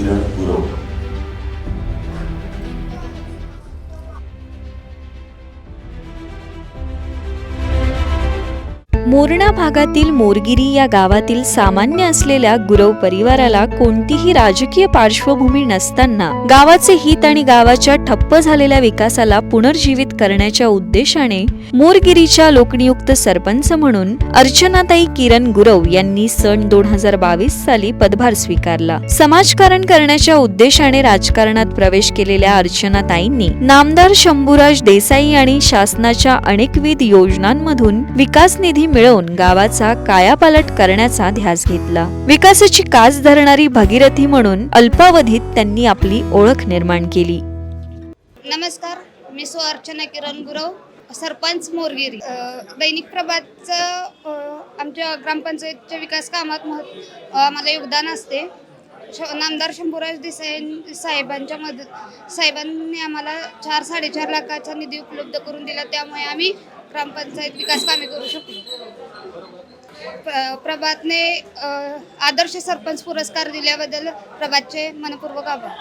peter Udo. Morna भागातील मोरगिरी या गावातील सामान्य असलेल्या गुरव परिवाराला कोणतीही राजकीय पार्श्वभूमी नसताना गावाचे हित आणि गावाच्या ठप्प झालेल्या विकासाला पुनर्जीवित करण्याच्या उद्देशाने मोरगिरीच्या लोकनियुक्त सरपंच म्हणून अर्चनाताई किरण गुरव यांनी सन दोन हजार बावीस साली पदभार स्वीकारला. समाजकारण करण्याच्या उद्देशाने राजकारणात प्रवेश केलेल्या अर्चनाताईंनी नामदार शंभूराज देसाई आणि शासनाच्या अनेकविध योजनांमधून विकास निधी मिळवून गावाचा कायापालट करण्याचा ध्यास घेतला. विकासाची कास धरणारी भगीरथी म्हणून अल्पावधीत त्यांनी आपली ओळख निर्माण केली. नमस्कार मी सो अर्चना किरण गुरव सरपंच मोरगिरी. दैनिक प्रभातचं आमच्या ग्रामपंचायतच्या विकास कामात मह आम्हाला योगदान असते. श नामदार शंभूराज देसाई साहेबांच्या मदत साहेबांनी आम्हाला चार साडेचार लाखाचा निधी उपलब्ध करून दिला. त्यामुळे आम्ही ग्रामपंचायत विकास कामे करू शकलो. प्रभातने आदर्श सरपंच पुरस्कार दिल्याबद्दल प्रभातचे मनपूर्वक आभार.